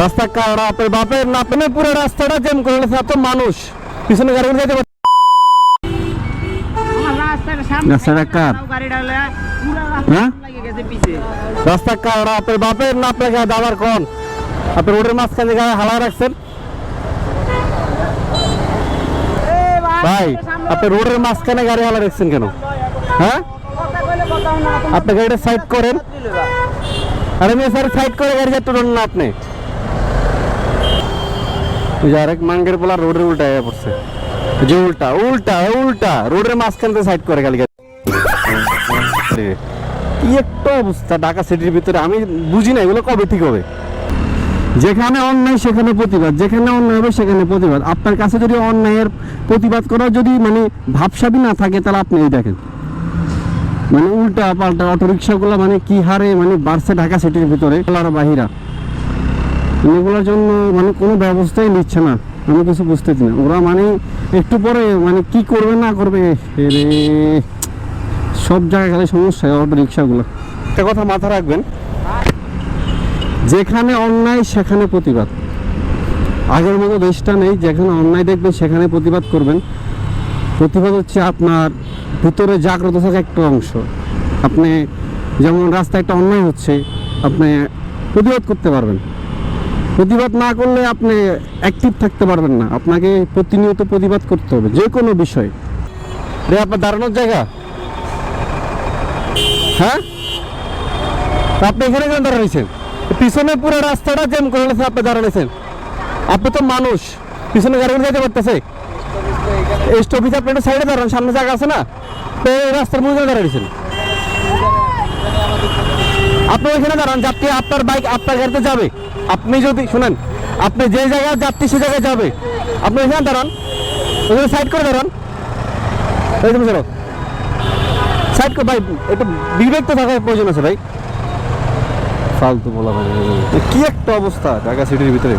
রাস্তা কারা আপনার বাপের না আপনি পুরো রাস্তাটা জ্যাম করে রেখেছে এত মানুষ। পিছনে গাড়ি যেতে পারছে রাস্তাটা কার? হ্যাঁ? রাস্তা আপনার বাপের না দাবার কোন? আপনি রোডের মাঝখানে গায়ে হালা রাখছেন? ভাই আপনি রোডের মাঝখানে গাড়ি হালা রাখছেন কেন? হ্যাঁ? আপনি গাড়িটা সাইড করেন। আরে মেয়ে স্যার সাইড করে গাড়ি যাতে না আপনি। ওই যে আরেক মাঙ্গের পোলা রোডের উল্টা পড়ছে। যে উল্টা উল্টা উল্টা, রোডের মাঝখান থেকে সাইড করে গাড়ি কি একটা অবস্থা, ঢাকা সিটির ভিতরে, আমি বুঝি না এগুলো কবে ঠিক হবে। যেখানে অন্যায়, সেখানে প্রতিবাদ। যেখানে অন্যায় হবে, সেখানে প্রতিবাদ। আপনার কাছে যদি অন্যায়ের প্রতিবাদ করার যদি মানে ভাবসাবি না থাকে, তাহলে আপনি এই দেখেন। মানে উল্টা পাল্টা অটো রিক্সাগুলো মানে কি হারে মানে বাড়ছে ঢাকা সিটির ভিতরে আর বাহিরা। এগুলোর জন্য মানে কোনো ব্যবস্থাই নিচ্ছে না। আমি কিছু বুঝতেছি না। ওরা মানে একটু পরে মানে কি করবে না করবে রে। সব জায়গায় খালি সমস্যা, অটো রিক্সাগুলো। একটা কথা মাথা রাখবেন। যেখানে অন্যায়, সেখানে প্রতিবাদ। আগের মতো দেশটা নেই, যেখানে অন্যায় দেখবেন, সেখানে প্রতিবাদ করবেন। প্রতিবাদ হচ্ছে আপনার ভিতরে জাগ্রত থাকা একটা অংশ। আপনি যেমন রাস্তায় একটা অন্যায় হচ্ছে, আপনি প্রতিবাদ করতে পারবেন। প্রতিবাদ না করলে আপনি অ্যাক্টিভ থাকতে পারবেন না। আপনাকে প্রতিনিয়ত প্রতিবাদ করতে হবে, যে কোনো বিষয়। রে, আপনার দাঁড়ানোর জায়গা? হ্যাঁ? আপনি এখানে কেন দাঁড়াইছেন পিছনে পুরো রাস্তাটা জ্যাম করে রেখেছে আপনি দাঁড়াইছেন আপনি তো মানুষ, পিছনে গাড়ি যেতে পারতেছে। এই স্টপিস আপনি সাইডে দাঁড়ান, সামনে জায়গা আছে না? তো এই রাস্তার মধ্যে দাঁড়িয়েছেন আপনি ওইখানে দাঁড়ান যাত্রী আপনার বাইক আপনার গাড়িতে যাবে। আপনি যদি শুনেন আপনি যে জায়গায় যাত্রী সে জায়গায় যাবে। আপনি ওইখানে দাঁড়ান ওইখানে সাইড করে দাঁড়ান। এই তুমি চলো সাইড করে ভাই একটু বিবেক তো থাকার প্রয়োজন আছে ভাই। ফালতু বলা ভাই। কি একটা অবস্থা ঢাকা সিটির ভিতরে?